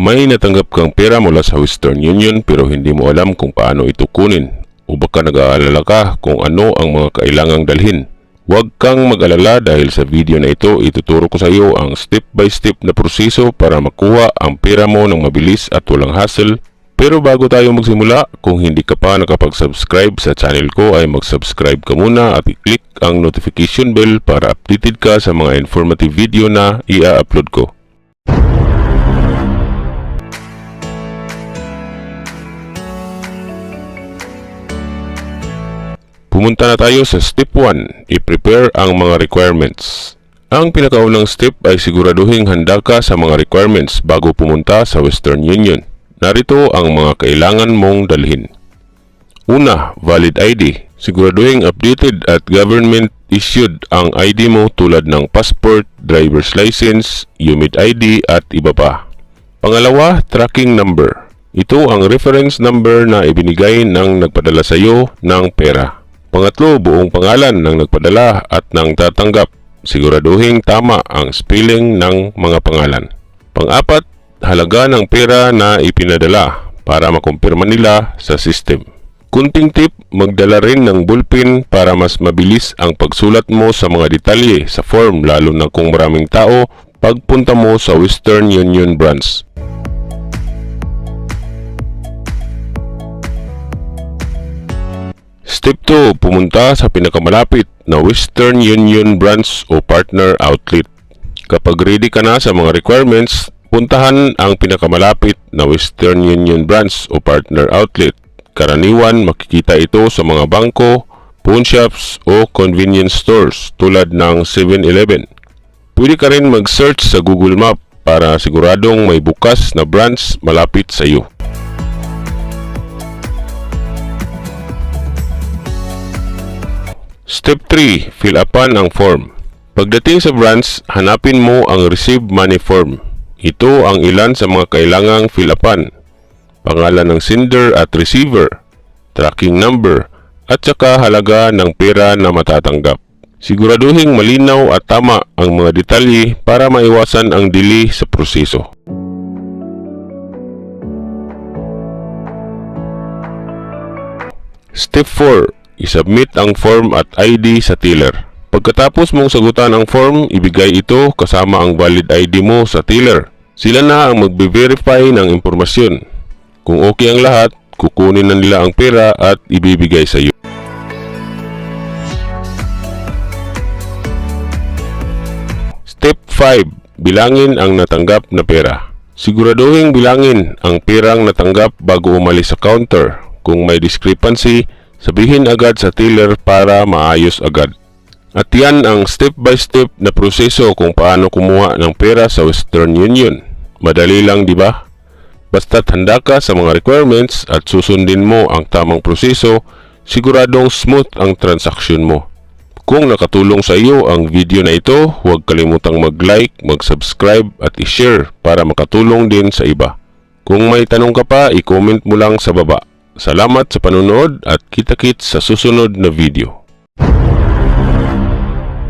May natanggap kang pera mula sa Western Union pero hindi mo alam kung paano ito kunin o baka nag-aalala ka kung ano ang mga kailangang dalhin. Huwag kang mag-alala dahil sa video na ito ituturo ko sa iyo ang step by step na proseso para makuha ang pera mo ng mabilis at walang hassle. Pero bago tayo magsimula, kung hindi ka pa nakapag-subscribe sa channel ko ay mag-subscribe ka muna at i-click ang notification bell para updated ka sa mga informative video na i-upload ko. Pumunta na tayo sa step 1, i-prepare ang mga requirements. Ang pinakaunang step ay siguraduhin handa ka sa mga requirements bago pumunta sa Western Union. Narito ang mga kailangan mong dalhin. Una, valid ID. Siguraduhin updated at government issued ang ID mo tulad ng passport, driver's license, UMID ID at iba pa. Pangalawa, tracking number. Ito ang reference number na ibinigay ng nagpadala sa iyo ng pera. Pangatlo, buong pangalan ng nagpadala at ng tatanggap. Siguraduhin tama ang spelling ng mga pangalan. Pang-apat, halaga ng pera na ipinadala para makumpirma nila sa system. Kunting tip, magdala rin ng bullpen para mas mabilis ang pagsulat mo sa mga detalye sa form lalo na kung maraming tao pagpunta mo sa Western Union branch. Step 2, pumunta sa pinakamalapit na Western Union branch o partner outlet. Kapag ready ka na sa mga requirements, puntahan ang pinakamalapit na Western Union branch o partner outlet. Karaniwan makikita ito sa mga bangko, pawn shops o convenience stores tulad ng 7-Eleven. Pwede ka rin mag-search sa Google Map para siguradong may bukas na branch malapit sa iyo. Step 3. Fill upan ang form. Pagdating sa branch, hanapin mo ang receive money form. Ito ang ilan sa mga kailangang fill upan. Pangalan ng sender at receiver, tracking number, at saka halaga ng pera na matatanggap. Siguraduhin malinaw at tama ang mga detalye para maiwasan ang delay sa proseso. Step 4. Isubmit ang form at ID sa tiller. Pagkatapos mong sagutan ang form, ibigay ito kasama ang valid ID mo sa tiller. Sila na ang magbe-verify ng impormasyon. Kung okay ang lahat, kukunin na nila ang pera at ibibigay sa iyo. Step 5. Bilangin ang natanggap na pera. Siguraduhin bilangin ang perang natanggap bago umalis sa counter. Kung may discrepancy, sabihin agad sa teller para maayos agad. At yan ang step by step na proseso kung paano kumuha ng pera sa Western Union. Madali lang di ba? Basta't handa ka sa mga requirements at susundin mo ang tamang proseso, siguradong smooth ang transaksyon mo. Kung nakatulong sa iyo ang video na ito, huwag kalimutang mag-like, mag-subscribe at i-share para makatulong din sa iba. Kung may tanong ka pa, i-comment mo lang sa baba. Salamat sa panonood at kita-kits sa susunod na video.